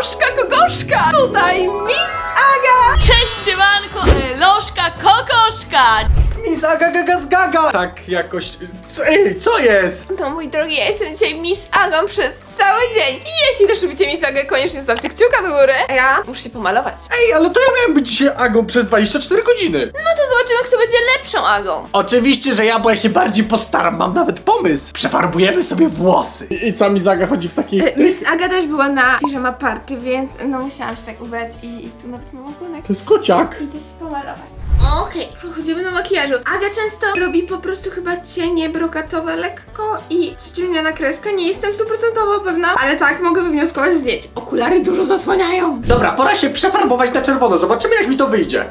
Eloszka Kokoszka! Tutaj Miss Aga! Cześć siemanko, Eloszka, Kokoszka! Miss Aga Gaga z Gaga! Tak jakoś... Co, ej, co jest? No mój drogi, ja jestem dzisiaj Miss Agą przez cały dzień. I jeśli też lubicie Miss Agę, koniecznie zostawcie kciuka do góry. A ja muszę się pomalować. Ej, ale to ja miałem być dzisiaj Agą przez 24 godziny. No to zobaczymy, kto będzie lepszą Agą. Oczywiście, że ja, bo ja się bardziej postaram, mam nawet pomysł. Przefarbujemy sobie włosy. I, i co, Miss Aga chodzi w takich... Miss Aga też była na piżama party, więc no musiałam się tak ubrać i, i tu nawet mam ogonek. To jest kociak. Idę się pomalować. Okej, przechodzimy do makijażu. Aga często robi po prostu chyba cienie brokatowe lekko i przyciemniona kreska. Nie jestem stuprocentowo pewna, ale tak, mogę wywnioskować z zdjęć. Okulary dużo zasłaniają. Dobra, pora się przefarbować na czerwono. Zobaczymy, jak mi to wyjdzie.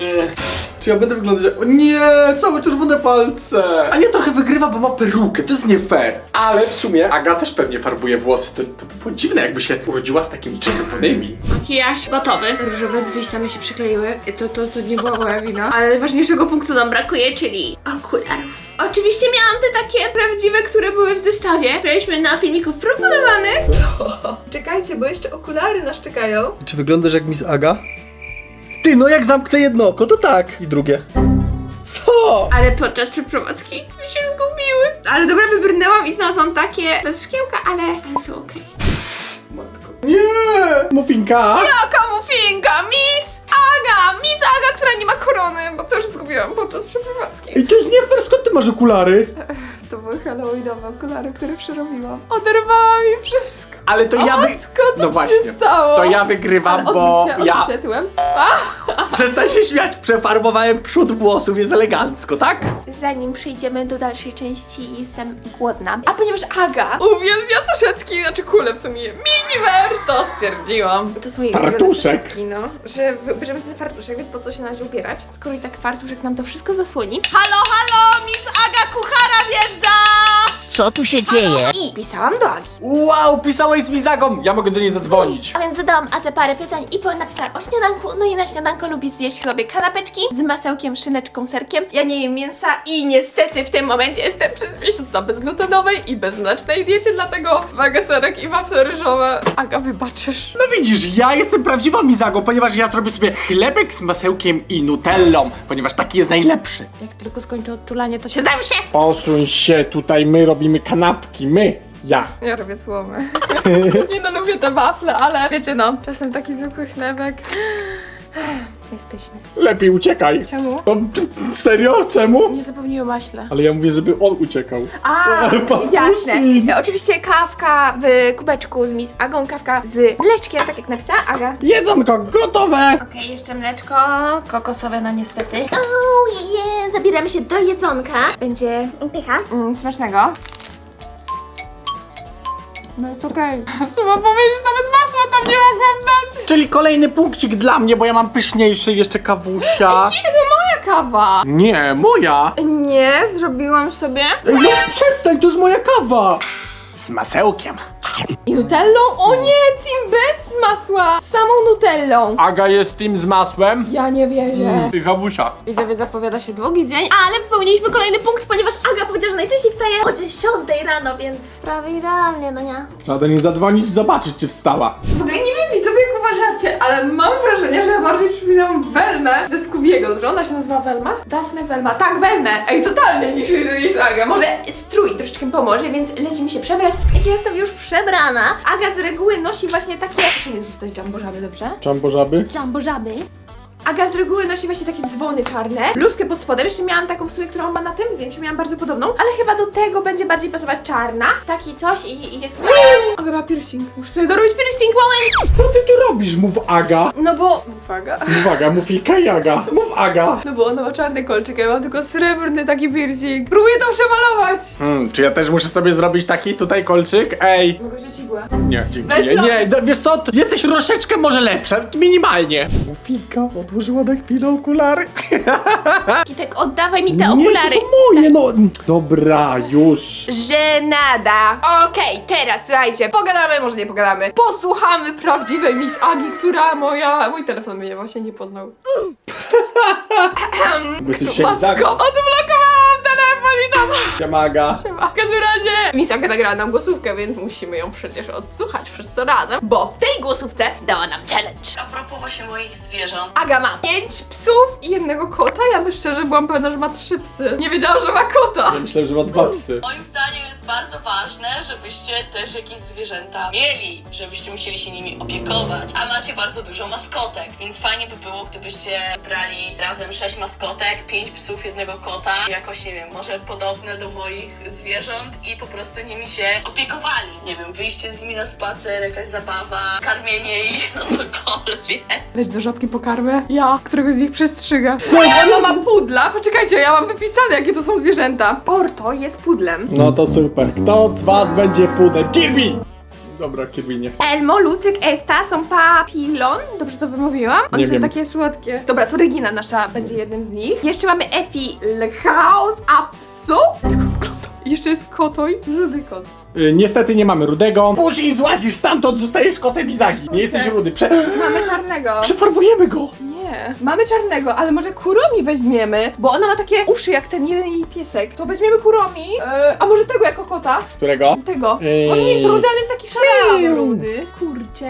Ech, Czy ja będę wyglądać... O nie, całe czerwone palce. A nie trochę wygrywa, bo ma perukę. To jest nie fair. Ale w sumie Aga też pewnie farbuje włosy. To, to by było dziwne, jakby się urodziła z takimi czerwonymi. Makijaż gotowy. Różowe drzwi same się przykleiły. To, to, to nie była moja wina. Ale najważniejszego punktu nam brakuje, czyli okularów. Oczywiście miałam te takie prawdziwe, które były w zestawie. Graliśmy na filmików proponowanych. Czekajcie, bo jeszcze okulary nas czekają. Czy wyglądasz jak Miss Aga? Ty, no jak zamknę jedno oko, to tak. I drugie. Co? Ale podczas przeprowadzki się zgubiły. Ale dobra, wybrnęłam i znalazłam takie bez szkiełka, ale, ale są okej. Nie! Muffinka! Jaka mufinka! Miss Aga! Miss Aga, która nie ma korony, bo też zgubiłam podczas przeprowadzki. Ej, to jest nie fair, skąd ty masz okulary? Były halloweenowe okulary, które przerobiłam. Oderwała mi wszystko. Ale to ja wy... Matko, co No ci właśnie. się stało? To ja wygrywam, bo Odwróć się, ja... odwróć się tyłem. Przestań się śmiać, przefarbowałem przód włosów, jest elegancko, tak? Zanim przejdziemy do dalszej części, jestem głodna. A ponieważ Aga uwielbia saszetki, znaczy kule w sumie, miniverse, to stwierdziłam. To są jej Fartuszek. saszetki, no. Że wybierzemy ten fartuszek, więc po co się na razie ubierać? Skoro i tak fartuszek nam to wszystko zasłoni. Halo, halo, Miss Aga Kuchara wjeżdża! Co tu się dzieje? I pisałam do Agi. Wow, pisałeś z Mizagą! Ja mogę do niej zadzwonić. A więc zadałam Adze parę pytań i po napisała o śniadanku. No i na śniadanko lubi zjeść sobie kanapeczki z masełkiem, szyneczką, serkiem. Ja nie jem mięsa i niestety w tym momencie jestem przez miesiąc na bezglutenowej i bezmlecznej diecie, dlatego wagę serek i wafle ryżowe. Aga, wybaczysz. No widzisz, ja jestem prawdziwą Mizagą, ponieważ ja zrobię sobie chlebek z masełkiem i nutellą, ponieważ taki jest najlepszy. Jak tylko skończę odczulanie, to się zemszę! Posuń się, tutaj my robimy kanapki, my, ja. Ja robię słomy. nie no, lubię te wafle, ale wiecie no, czasem taki zwykły chlebek jest pyszny. Lepiej uciekaj. Czemu? No, serio? Czemu? Nie zapomnij o maśle. Ale ja mówię, żeby on uciekał. A, Papusi. jasne. Oczywiście kawka w kubeczku z Miss Agą, kawka z mleczkiem, tak jak napisała Aga. Jedzonko gotowe! Okej, jeszcze mleczko kokosowe, no niestety. O, je, je, zabieramy się do jedzonka. Będzie pycha. Mm, smacznego. No jest okej. Trzeba powiedzieć, nawet masła tam nie mogłam dać. Czyli kolejny punkcik dla mnie, bo ja mam pyszniejszy jeszcze kawusia. I tego moja kawa. Nie, moja! Nie, zrobiłam sobie. No przestań, to jest moja kawa! Z masełkiem. I nutellą? O nie, team bez masła. Z samą nutellą. Aga jest tym z masłem. Ja nie wierzę. I kawusia. Widzowie, zapowiada się długi dzień, ale wypełniliśmy kolejny punkt, ponieważ Aga powiedziała, że najczęściej wstaje o 10 rano, więc prawie idealnie, no nie? Trzeba do niej zadzwonić i zobaczyć, czy wstała. W ogóle nie wiem uważacie, ale mam wrażenie, że ja bardziej przypominam Welmę ze Scoobiego, dobrze? Ona się nazywa Welma? Dafne Welma, tak Welmę! Ej, totalnie niż niż Aga. Może strój troszeczkę pomoże, więc lecimy się przebrać. Ja jestem już przebrana. Aga z reguły nosi właśnie takie... Proszę nie zrzucać jumbo żaby, dobrze? Żaby? Jumbo żaby. Aga z reguły nosi właśnie takie dzwony czarne. Bluzkę pod spodem, jeszcze miałam taką w sumie, którą ma na tym zdjęciu, miałam bardzo podobną, ale chyba do tego będzie bardziej pasować czarna. Taki coś i, i jest... Aga ma piercing. Muszę sobie dorobić piercing, moment! Co ty tu robisz? Mów Aga. No bo... Uwaga. Uwaga, mów i Kajaga. Mów Aga. No bo ona ma czarny kolczyk, a ja mam tylko srebrny taki piercing. Próbuję to przemalować! Hmm, czy ja też muszę sobie zrobić taki tutaj kolczyk? Ej! Mogę rzucić igłę. Nie, dzięki. Nie, nie, no, wiesz co? Jesteś troszeczkę może lepsza, minimalnie. Mufika odłożyła na chwilę okulary. Kitek, oddawaj mi te Nie, okulary. to są moje, no. Dobra, już. Żenada. Okej, teraz słuchajcie, pogadamy, może nie pogadamy. Posłuchamy prawdziwej Miss Agi, która moja... Mój telefon mnie właśnie nie poznał. Bo się matko, odblokowałam telefon i Siemaga. W każdym razie Miss Aga nagrała nam głosówkę, więc musimy ją przecież odsłuchać wszyscy razem, bo w tej głosówce dała nam challenge. A propos właśnie moich zwierząt. Aga ma pięć psów i jednego kota. Ja by szczerze byłam pewna, że ma trzy psy. Nie wiedziałam, że ma kota. Ja myślałem, że ma dwa psy. Moim zdaniem jest bardzo ważne, żebyście też jakieś zwierzęta mieli, żebyście musieli się nimi opiekować. A macie bardzo dużo maskotek, więc fajnie by było, gdybyście brali razem sześć maskotek, pięć psów, jednego kota, jakoś nie wiem, może podobne do moich zwierząt i po prostu nimi się opiekowali. Nie wiem, wyjście z nimi na spacer, jakaś zabawa, karmienie ich, no cokolwiek. Weź do żabki pokarmę. Ja, któregoś z nich przestrzygę. Co? Ona ma pudla? Poczekajcie, ja mam wypisane, jakie to są zwierzęta. Porto jest pudlem. No to super. Kto z was będzie pudem? Kirby! Dobra, Kirby nie chce. Elmo, Lucyk, Esta są papilon. Dobrze to wymówiłam? One Nie są wiem. takie słodkie. Dobra, to Regina nasza będzie jednym z nich. Jeszcze mamy Efi Lchaus Apsu. Jak on wygląda? Jeszcze jest Kotoj, rudy kot. Y, niestety nie mamy rudego. Później złazisz stamtąd, zostajesz kotem Izagi. Nie jesteś rudy. Prze Mamy czarnego. przeformujemy go. Nie, mamy czarnego, ale może Kuromi weźmiemy, bo ona ma takie uszy jak ten jeden jej piesek. To weźmiemy Kuromi, e, a może tego jako kota? Którego? Tego. Ej. Może nie jest rudy, ale jest taki szalony rudy. Kurczę.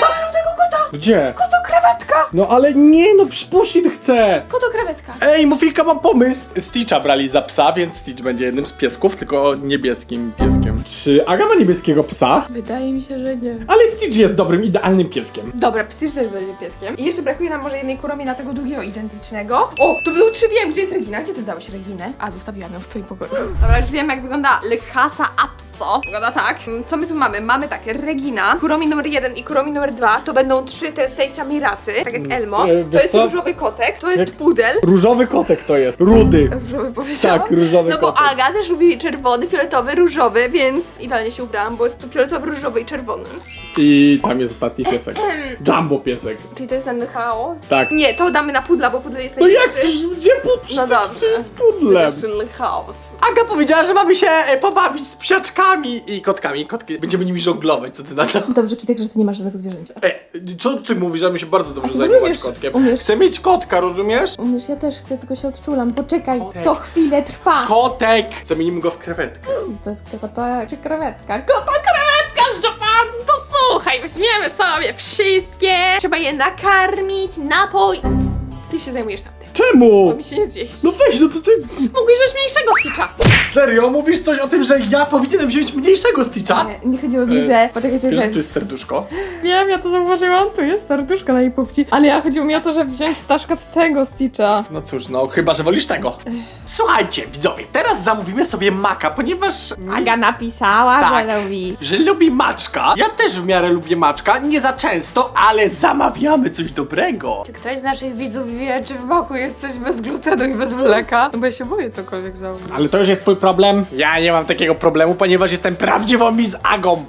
Mamy rudego kota! Gdzie? Koto krewetka! No ale nie, no Pushin chce. Koto krewetka. Ej, Mufika, mam pomysł! Stitcha brali za psa, więc Stitch będzie jednym z piesków, tylko niebieskim pieskiem. Czy Aga ma niebieskiego psa? Wydaje mi się, że nie. Ale Stitch jest dobrym, idealnym pieskiem. Dobra, Stitch też będzie pieskiem. I jeszcze brakuje nam może jednej kuromi na tego długiego, identycznego. O, to był trzy wiem, gdzie jest Regina. Gdzie ty dałeś Reginę? A, zostawiłam ją w twoim pokoju. Dobra, już wiem, jak wygląda Lechasa Apso. Wygląda tak. Mm, Co my tu mamy? Mamy tak, Regina, kuromi numer jeden i kuromi numer dwa. To będą trzy te z tej samej rasy, tak jak Elmo. e, To wiesz jest co? różowy kotek, to jest Jak- pudel. Różowy kotek to jest. Rudy. Różowy powiedziałam? Tak, różowy No bo kotek. Aga też lubi czerwony, fioletowy, różowy, więc idealnie się ubrałam, bo jest tu fioletowy, różowy i czerwony. I tam jest ostatni piesek. Jumbo piesek. Czyli to jest ten chaos? Tak. Nie, to damy na pudla, bo pudel jest No jak? Gdzie pud? No Przecież dobrze. to jest pudlem. chaos. Aga powiedziała, że mamy się e, pobawić z psiaczkami i kotkami. Kotki, będziemy nimi żonglować, co ty na to? Dobrze, Kitek, że ty nie masz żadnego zwierzęcia. E, co ty mówisz, że my się bardzo dobrze ty zajmować umiesz, kotkiem? umiesz. Chcę mieć kotka, rozumiesz? Umiesz, ja też chcę, tylko się odczulam. Poczekaj, to chwilę trwa. Kotek! Zamienimy go w krewetkę. To jest kota czy krewetka? Kota krewetka, słuchaj, weźmiemy sobie wszystkie. Trzeba je nakarmić, napoj. Ty się zajmujesz tamtym. Czemu? Bo mi się nie zwieści. No weź, no to ty... Mógłbyś wziąć mniejszego Stitcha. Serio? Mówisz coś o tym, że ja powinienem wziąć mniejszego Stitcha? Nie, nie chodziło mi, E, że... Poczekajcie, Wiesz, że że... tu jest serduszko? Wiem, ja to zauważyłam, tu jest serduszko na jej pupci. Ale ja chodziło mi o to, że wziąć na przykład tego Stitcha. No cóż, no chyba, że wolisz tego. Słuchajcie, widzowie, teraz zamówimy sobie maka, ponieważ... Aga napisała, Tak. że lubi. że lubi maczka. Ja też w miarę lubię maczka, nie za często, ale zamawiamy coś dobrego. Czy ktoś z naszych widzów wie, czy w boku jest coś bez glutenu i bez mleka? No bo ja się boję cokolwiek zamówić. Ale to już jest twój problem. Ja nie mam takiego problemu, ponieważ jestem prawdziwą Miss Agą.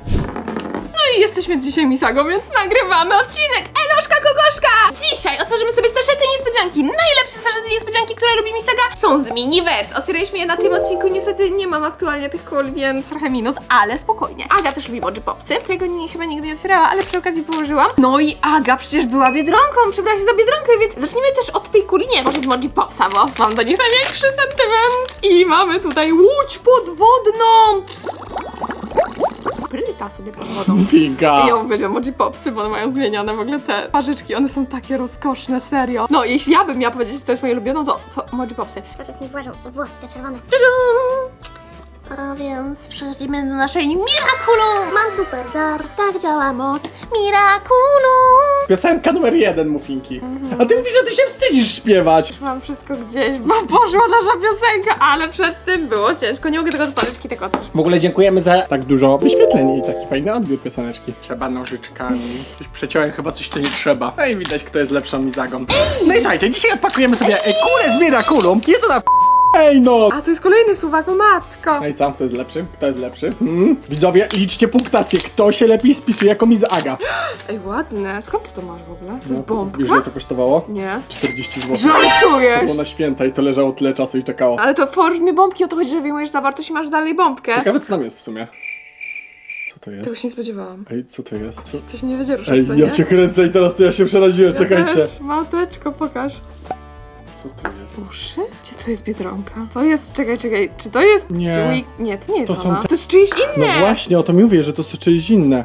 No i jesteśmy dzisiaj Misagą, więc nagrywamy odcinek Eloszka Kokoszka! Dzisiaj otworzymy sobie saszety niespodzianki. Najlepsze saszety niespodzianki, które lubi Misaga, są z Miniverse. Otwieraliśmy je na tym odcinku, niestety nie mam aktualnie tych kul, więc trochę minus, ale spokojnie. Aga też lubi Moji Popsy. Tego nie, chyba nigdy nie otwierała, ale przy okazji położyłam. No i Aga przecież była Biedronką, przebrała się za Biedronkę, więc zacznijmy też od tej kuli, nie, może od Moji Popsa, bo mam do nich największy sentyment. I mamy tutaj łódź podwodną. Bryta sobie pod wodą. Finka. I ja uwielbiam Moji Popsy, bo one mają zmienione w ogóle te parzyczki, one są takie rozkoszne, serio. No, jeśli ja bym miała powiedzieć, co jest moje ulubione, to po- Moji Popsy. Cały czas mi włażą włosy te czerwone. A więc przechodzimy do naszej Mirakulu! Mam super dar, tak działa moc Mirakulu! Piosenka numer jeden, Mufinki. A ty mówisz, że ty się wstydzisz śpiewać. Mam wszystko gdzieś, bo poszła nasza piosenka, ale przed tym było ciężko, nie mogę tego otworzyć, Kitek otwórz. W ogóle dziękujemy za tak dużo wyświetleń i taki fajny odbiór pioseneczki. Trzeba nożyczkami. Coś przeciąłem chyba coś, co nie trzeba. No i widać, kto jest lepszą Mizagą. No i słuchajcie, dzisiaj odpakujemy sobie e, kulę z Miraculum. Jest ona Ej no! A, to jest kolejny suwak, o matko! No i co? Kto jest lepszy? Kto jest lepszy? Hmm? Widzowie, liczcie punktację. Kto się lepiej spisuje jako Miss Aga? Ej, ładne, skąd ty to masz w ogóle? To jest No, bombka? Wiesz, ile to kosztowało? Nie. 40 zł. To Żartujesz! było na święta i to leżało tyle czasu i czekało. Ale to w formie bombki, o to chodzi, że wyjmujesz zawartość i masz dalej bombkę. Ciekawe co tam jest w sumie. Co to jest? Tego się nie spodziewałam. Ej, co to jest? Co? To się nie będzie ruszać, Ej, co ja nie? cię kręcę i teraz to ja się przeraziłem, czekajcie. Też. Mateczko, pokaż. Co to jest? Uszy? Gdzie to jest Biedronka? To jest, czekaj, czekaj, czy to jest Nie. Nie, to nie jest To są ona. te- To jest czyjeś No inne! właśnie, o to mi mówię, że to są czyjeś inne.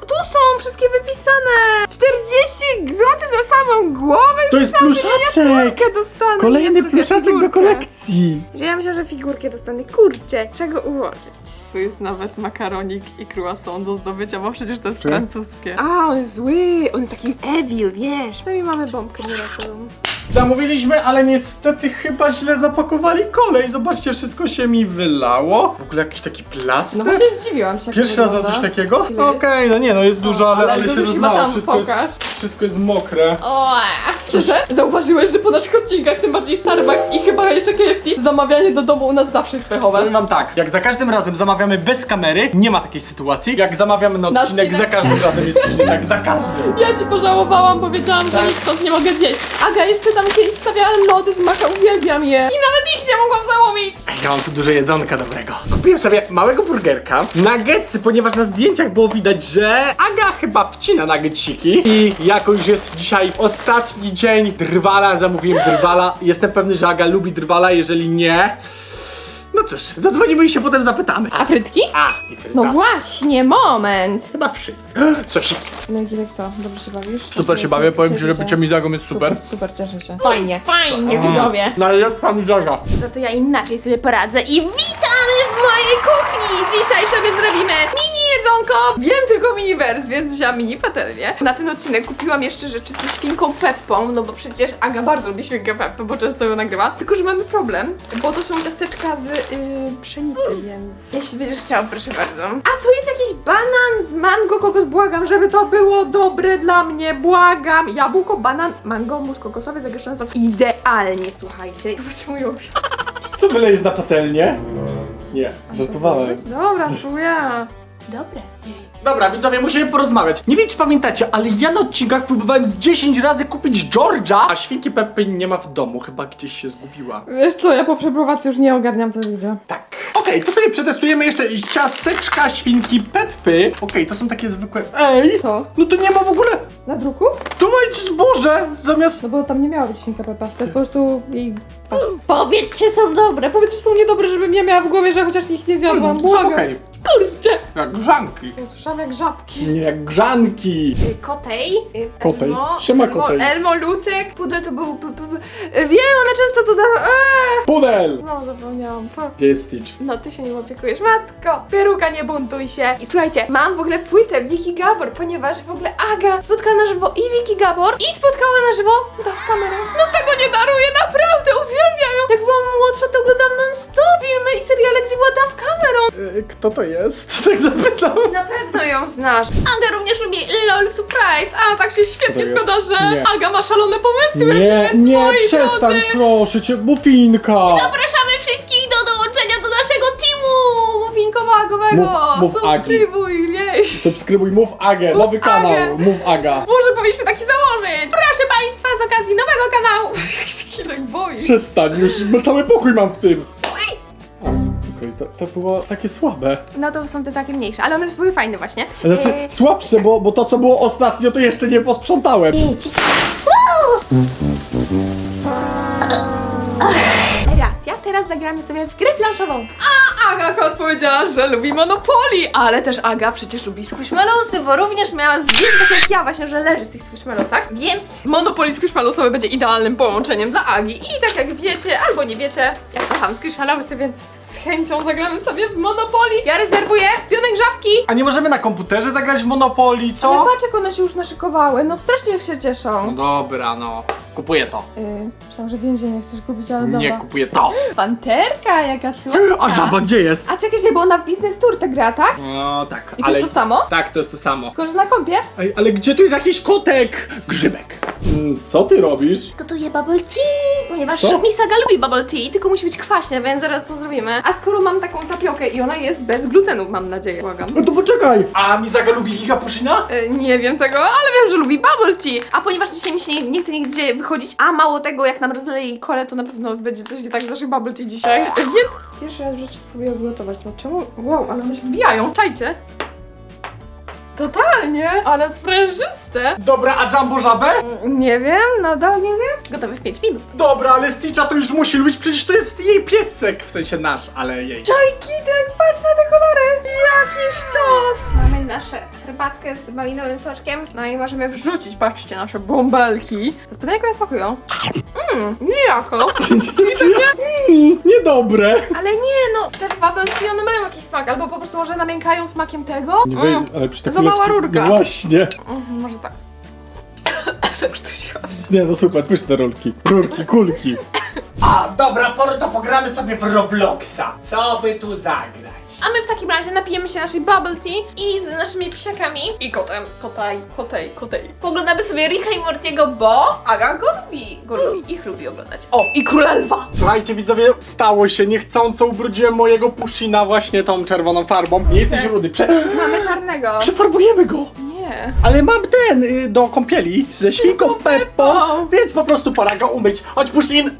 Tu są wszystkie wypisane! 40 zł za samą głowę! To jest pluszaczek! Figurkę dostanę. Kolejny nie, pluszaczek do figurkę. kolekcji! Że ja myślałam, że figurkę dostanę. Kurczę, czego ułożyć? Tu jest nawet makaronik i croissant do zdobycia, bo przecież to jest Czy? francuskie. A, on jest zły, on jest taki evil, wiesz. No i mamy bombkę miraculum. Zamówiliśmy, ale niestety chyba źle zapakowali kolej. Zobaczcie, wszystko się mi wylało. W ogóle jakiś taki plaster? No właśnie zdziwiłam się. jak Pierwszy raz wygląda. coś takiego? Ile Okej, no nie, no jest dużo, ale, ale ale, się dużo rozlało. tam Wszystko pokaż. jest, wszystko jest mokre. O, Szczerze? Zauważyłeś, że po naszych odcinkach, tym bardziej Starbucks i chyba jeszcze KFC, zamawianie do domu u nas zawsze jest pechowe. Powiem wam tak, jak za każdym razem zamawiamy bez kamery, nie ma takiej sytuacji. Jak zamawiamy na Na odcinek, odcinek. za każdym razem jest coś nie tak, za każdym. Ja ci pożałowałam, powiedziałam, że nic stąd nie mogę zjeść. Aga, jeszcze tam kiedyś stawiałam lody z maka, uwielbiam je. I nawet ich nie mogłam zamówić. Ej, Ja mam tu dużo jedzonka dobrego. Kupiłem sobie małego burgerka, nuggetsy, ponieważ na zdjęciach było widać, że Aga chyba wcina nuggetsiki. I jako już jest dzisiaj ostatni dzień drwala, zamówiłem drwala. Jestem pewny, że Aga lubi drwala, jeżeli nie... No cóż, zadzwonimy i się potem zapytamy. A frytki? A, i frytas. No właśnie, moment. Chyba wszystko. Coś. No i Gilek co? Dobrze się bawisz? Super się bawię, powiem ci, że bycie mizagą jest super. Super, cieszę się. Fajnie, fajnie, widzowie. Najlepsza mizarza. Za to ja inaczej sobie poradzę i witamy w mojej kuchni! Dzisiaj jedzonko! Wiem tylko minivers, więc wziąłam mini patelnię. Na ten odcinek kupiłam jeszcze rzeczy ze świnką Peppą, no bo przecież Aga bardzo lubi świnkę Peppę, bo często ją nagrywa. Tylko, że mamy problem, bo to są ciasteczka z yy, pszenicy, więc jeśli będziesz chciał, proszę bardzo. A tu jest jakiś banan z mango kokos, błagam, żeby to było dobre dla mnie, błagam. Jabłko, banan, mango, mus kokosowy, zagęszczone są idealnie, słuchajcie. Będzie mój ulubiony. Co wylejesz na patelnię? Nie, żartowałem. Dobra, spróbuję. Dobre. Dobra, widzowie, musimy porozmawiać. Nie wiem, czy pamiętacie, ale ja na odcinkach próbowałem z 10 razy kupić George'a, a świnki Peppy nie ma w domu, chyba gdzieś się zgubiła. Wiesz co, ja po przeprowadze już nie ogarniam co gdzie. Tak. Okej, to sobie przetestujemy jeszcze ciasteczka świnki Peppy. Okej, to są takie zwykłe... Ej! Co? No to nie ma w ogóle... Na druku? Tu ma być zboże zamiast... No bo tam nie miała być świnka Pepa. To jest po prostu jej... Powiedz, czy są dobre. Powiedz, czy są niedobre, żebym ja miała w głowie, że chociaż ich nie zjadłam. Są Błagam. okej. Kurczę. Jak grzanki. Ja słyszałam jak żabki. Nie, jak grzanki. Y, Kotej. y, Kotej. Elmo, Siema, Elmo, Kotej. Elmo, Lucek. Pudel to był... p- p- p- Wiem, ona często to. Eee! Pudel! Znowu zapomniałam. Po- Gdzie jest Stitch? No, ty się nie opiekujesz, matko! Peruka, nie buntuj się! I słuchajcie, mam w ogóle płytę Wiki Gabor, ponieważ w ogóle Aga spotkała na żywo i Wiki Gabor i spotkała na żywo Daw kamerę. No tego nie daruję, naprawdę, uwielbiam ją! Jak byłam młodsza, to oglądam non-stop filmy i seriale, gdzie była Daw kamerą. E, kto to jest? Tak zapytał. Na pewno ją znasz. Aga również lubi LOL Surprise, a tak się świetnie jest? składa, że Nie. Aga ma szalone pomysły, Nie, więc nie, moi przestań, drodzy, proszę cię, mufinka! Zapraszamy wszystkich do dołączenia do naszego teamu Finko-Magowego! Mów- mów Agi. Subskrybuj, jej! Subskrybuj, mów Agę, nowy Agę. kanał, mów Aga. Może powinniśmy taki założyć! Proszę Państwa, z okazji nowego kanału! Jak się Kilek boi! Przestań, już cały pokój mam w tym. To, było takie słabe. No to są te takie mniejsze, ale one były fajne właśnie. Znaczy, E, słabsze, bo, bo to co było ostatnio, to jeszcze nie posprzątałem. Racja, teraz zagramy sobie w grę planszową. A Aga odpowiedziała, że lubi Monopoly, ale też Aga przecież lubi Squishmallows, bo również miała zdjęcie tak jak ja właśnie, że leży w tych Squishmallowsach, więc Monopoly Squishmallowsowe będzie idealnym połączeniem dla Agi. I tak jak wiecie, albo nie wiecie, ja kocham Squishmallowsy, więc z chęcią zagramy sobie w Monopoly. Ja rezerwuję pionek żabki. A nie możemy na komputerze zagrać w Monopoly, Ale co? patrz jak one się już naszykowały, no strasznie się No cieszą. dobra, no. Kupuję to. Yy, myślałam, że więzienie chcesz kupić, ale Nie, dobra. kupuję to. Panterka, jaka słodka. A żaba gdzie jest? A czekaj, bo ona w Business Tour ta gra, tak? No tak, I to ale... jest to samo? Tak, to jest to samo. Tylko, że na kompie? Ej, ale gdzie tu jest jakiś kotek? Grzybek. Mm, co ty robisz? Gotuję bubble tea, ponieważ Co? Misaga lubi bubble tea, tylko musi być kwaśne, więc zaraz to zrobimy. A skoro mam taką tapiokę i ona jest bez glutenu, mam nadzieję, błagam. No to poczekaj! A Mizaga lubi giga puszyna? E, Nie wiem tego, ale wiem, że lubi bubble tea. A ponieważ dzisiaj mi się nie, nie chce nigdzie wychodzić, a mało tego, jak nam rozleje kole, to na pewno będzie coś nie tak z naszych bubble tea dzisiaj. Więc pierwszy raz w życiu spróbuję gotować. No czemu? Wow, ale one się wbijają. Czajcie. Totalnie, ale sprężyste. Dobra, a Jumbo żabę? Nie wiem, nadal nie wiem. Gotowy w 5 minut. Dobra, ale Stitcha to już musi lubić, przecież to jest jej piesek, w sensie nasz, ale jej. Czajkitek, patrz na te kolory! Jaki sztos! Mamy nasze herbatkę z malinowym soczkiem. No i możemy wrzucić, patrzcie, nasze bąbelki. Z pytania, jak one smakują? Mmm, niejako. Mm, niedobre. Ale nie, no, te bąbelki, one mają jakiś smak. Albo po prostu może namiękają smakiem tego. Nie Mm, ale przy za takiej mała rurka. No właśnie. Mm, może tak. Zakrztusiłam się. Nie no super, pyszne rolki. Rurki, kulki. A, dobra, pora to pogramy sobie w Robloxa. Co by tu zagrać? A my w takim razie napijemy się naszej bubble tea i z naszymi psiakami i kotem, kotaj, kotej, kotej. Poglądamy sobie Ricka i Mortiego, bo Aga go lubi, go lubi, ich lubi oglądać. O, i Króla Lwa. Słuchajcie widzowie, stało się, niechcąco ubrudziłem mojego Pushina właśnie tą czerwoną farbą. Nie jesteś rudy, Prze Mamy czarnego. przefarbujemy go. Nie. Ale mam ten y, do kąpieli ze świnką Peppą, więc po prostu pora go umyć. Chodź Pushin,